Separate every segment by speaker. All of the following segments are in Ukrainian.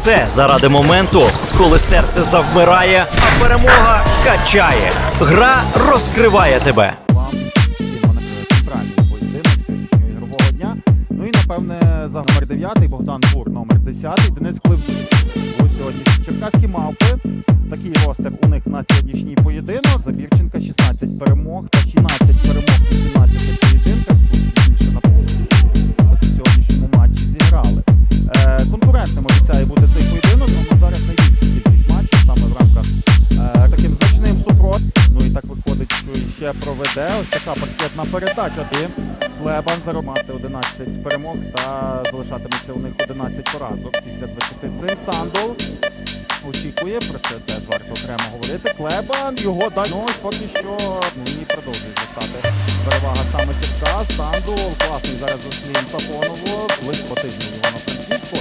Speaker 1: все заради моменту, коли серце завмирає, а перемога качає. Гра розкриває тебе.
Speaker 2: вам поєдинок сьогоднішнього ігрового дня. Ну і напевне за номер 9 Богдан Бур, номер 10 Денис Хливчук. Ось сьогодні черкаські мавпи. Такий ростер у них на сьогоднішній поєдинок. Забірченка 16 перемог та 16 17 проведе ось така паркетна передача. І Лебан заромати 11 перемог та залишатиметься у них 11 поразок після 20 Тим Сандол очікує, про це теж варто окремо говорити. Клебан його дасть. Ну, поки що мені продовжує зростати перевага саме Черкас. Сандул класний зараз заслін Сафонову. Близько по тижню Івано-Франківську.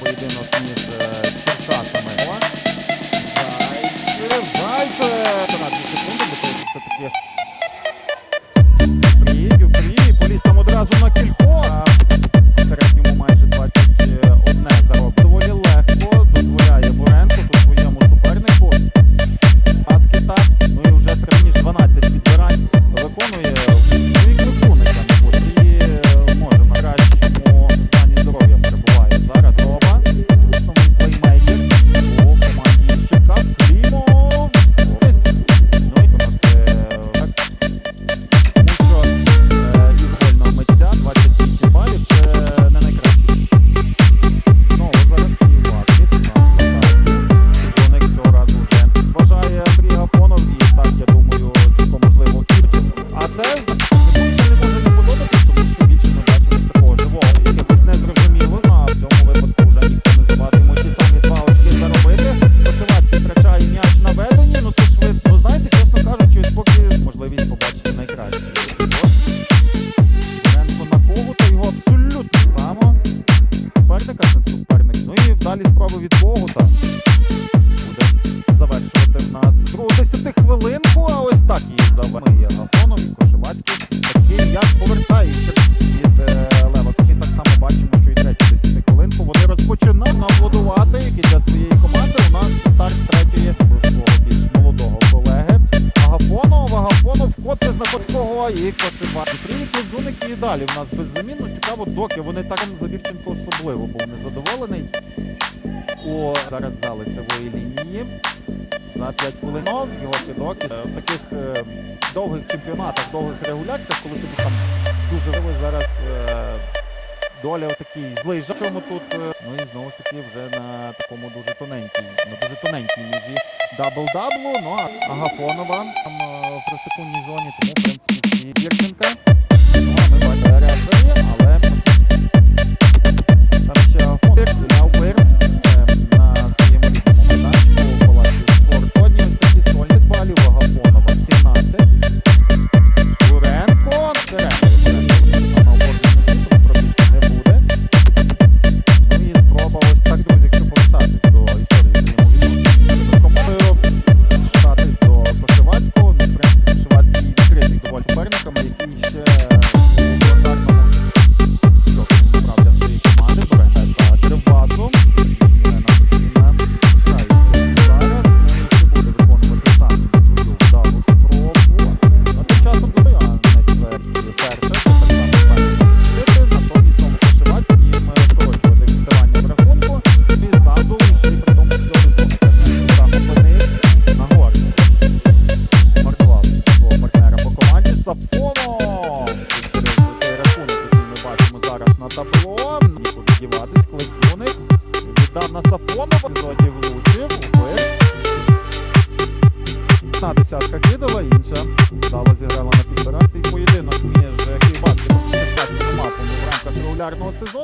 Speaker 2: Поєдинок між е, Черкасами. О, Зайче, Зайче! На 2 секунди, бо це все-таки Ну справа від Богу Когута. Буде завершувати в нас другу десятихвилинку, а ось так її завершує Гафонов і Кошевацький. Такий як повертається від е, Лева. Тоді так само бачимо, що і третю десятихвилинку вони розпочинають аплодувати, які для своєї знаходського і Кошева. Привіт, і далі в нас беззамінно. Цікаво, доки вони так Завірченко особливо був незадоволений. У зараз за лицевої лінії. За 5 хвилин його кидок. Е, В таких е, довгих чемпіонатах, довгих регулярках, коли тобі там дуже важливо зараз е, доля такий злий жах. Чому тут? е, Ну і знову ж таки вже на такому дуже тоненькій, на дуже тоненькій межі дабл-даблу. Ну а Агафонова там е, в трисекундній зоні, тому в принципі і Вірченка. Ну, а ми бачимо реакція, але там на табло. Нікуди діватись, Кликуник. Віддав на Сафонова. Епізоді влучив. Убив. Одна десятка кидала, інша вдало зіграла на півтора. І поєдинок між Київбаскетом і мапом в рамках регулярного сезону.